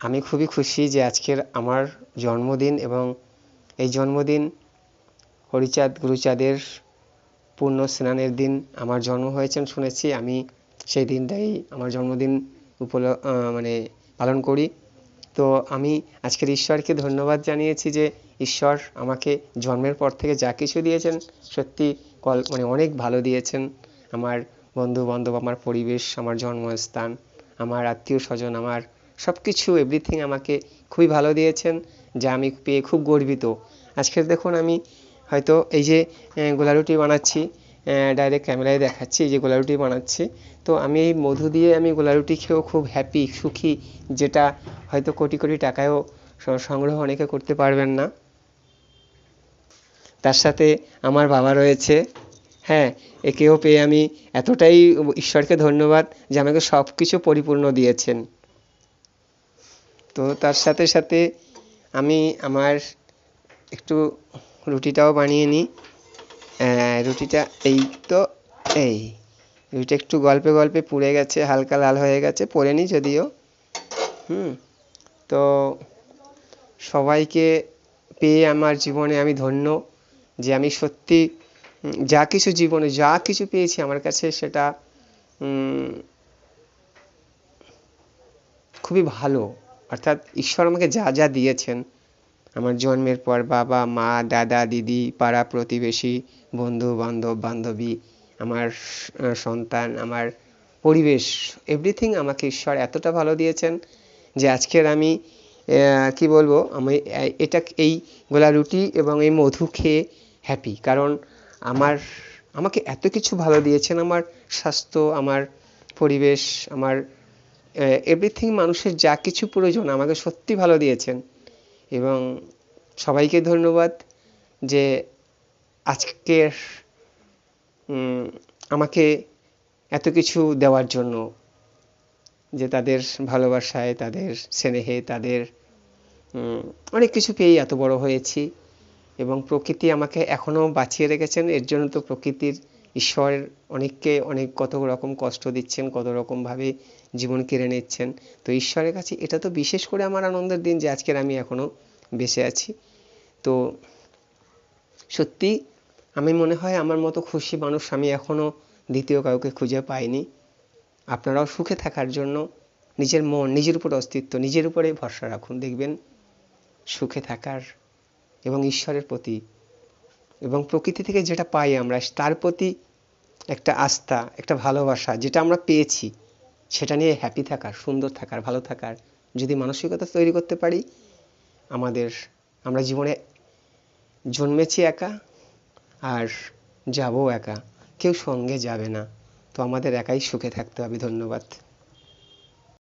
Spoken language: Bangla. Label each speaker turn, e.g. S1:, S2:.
S1: আমি খুবই খুশি যে আজকের আমার জন্মদিন এবং এই জন্মদিন হরিচাঁদ গুরুচাঁদের পূর্ণ স্নানের দিন আমার জন্ম হয়েছেন শুনেছি। আমি সেই দিনটাই আমার জন্মদিন উপল মানে পালন করি। তো আমি আজকের ঈশ্বরকে ধন্যবাদ জানিয়েছি যে ঈশ্বর আমাকে জন্মের পর থেকে যা কিছু দিয়েছেন সত্যি কল মানে অনেক ভালো দিয়েছেন। আমার বন্ধু বান্ধব আমার পরিবেশ, আমার জন্মস্থান, আমার আত্মীয় স্বজন আমার সব কিছু এভরিথিং আমাকে খুবই ভালো দিয়েছেন, যা আমি পেয়ে খুব গর্বিত। আজকের দেখুন আমি হয়তো এই যে গোলা রুটি বানাচ্ছি ডাইরেক্ট ক্যামেরায় দেখাচ্ছি, এই যে গোলা রুটি বানাচ্ছি। তো আমি এই মধু দিয়ে আমি গোলা রুটি খেয়েও খুব হ্যাপি সুখী, যেটা হয়তো কোটি কোটি টাকায়ও সংগ্রহ অনেকে করতে পারবেন না। তার সাথে আমার বাবা রয়েছে হ্যাঁ একেও পেয়ে আমি এতটাই ঈশ্বরকে ধন্যবাদ যে আমাকে সব কিছু পরিপূর্ণ দিয়েছেন। তো তার সাথে সাথে আমি আমার একটু রুটিটাও বানিয়ে নিই। রুটিটা এই তো, এই। রুটিটা একটু গল্পে গল্পে পুড়ে গেছে, হালকা লাল হয়ে গেছে, পড়ে নিই যদিও। হুম, তো সবাইকে পেয়ে আমার জীবনে আমি ধন্য যে আমি সত্যি যা কিছু জীবনে, যা কিছু পেয়েছি আমার কাছে সেটা খুবই ভালো। অর্থাৎ ঈশ্বর আমাকে যা যা দিয়েছেন, আমার জন্মের পর বাবা, মা, দাদা, দিদি, পাড়া প্রতিবেশী, বন্ধু, বান্ধব, বান্ধবী, আমার সন্তান, আমার পরিবেশ এভরিথিং আমাকে ঈশ্বর এতটা ভালো দিয়েছেন যে আজকের আমি কি বলব, আমি এটা এই গোলা রুটি এবং এই মধু খেয়ে হ্যাপি কারণ আমার, আমাকে এত কিছু ভালো দিয়েছেন, আমার স্বাস্থ্য, আমার পরিবেশ, আমার এভরিথিং মানুষের যা কিছু প্রয়োজন আমাকে সত্যি ভালো দিয়েছেন। এবং সবাইকে ধন্যবাদ যে আজকের আমাকে এত কিছু দেওয়ার জন্য, যে তাদের ভালোবাসায়, তাদের স্নেহে, তাদের অনেক কিছু পেয়েই এত বড় হয়েছি। এবং প্রকৃতি আমাকে এখনও বাঁচিয়ে রেখেছেন। এর জন্য তো প্রকৃতির ঈশ্বর অনেককে অনেক কত রকম কষ্ট দিচ্ছেন, কত রকমভাবে জীবন কেড়ে নিচ্ছেন। তো ঈশ্বরের কাছে এটা তো বিশেষ করে আমার আনন্দের দিন যে আজকের আমি এখনও বেঁচে আছি। তো সত্যি আমি মনে হয় আমার মতো খুশি মানুষ আমি এখনও দ্বিতীয় কাউকে খুঁজে পাইনি। আপনারাও সুখে থাকার জন্য নিজের মন, নিজের উপর অস্তিত্ব, নিজের উপরে ভরসা রাখুন, দেখবেন সুখে থাকার এবং ঈশ্বরের প্রতি এবং প্রকৃতি থেকে যেটা পাই আমরা, তার প্রতি একটা আস্থা, একটা ভালোবাসা যেটা আমরা পেয়েছি, সেটা নিয়ে হ্যাপি থাকার, সুন্দর থাকার, ভালো থাকার যদি মানসিকতা তৈরি করতে পারি, আমাদের, আমরা জীবনে জন্মেছি একা আর যাব একা। কেউ সঙ্গে যাবে না। তো আমাদের একাই সুখে থাকতে হবে। ধন্যবাদ।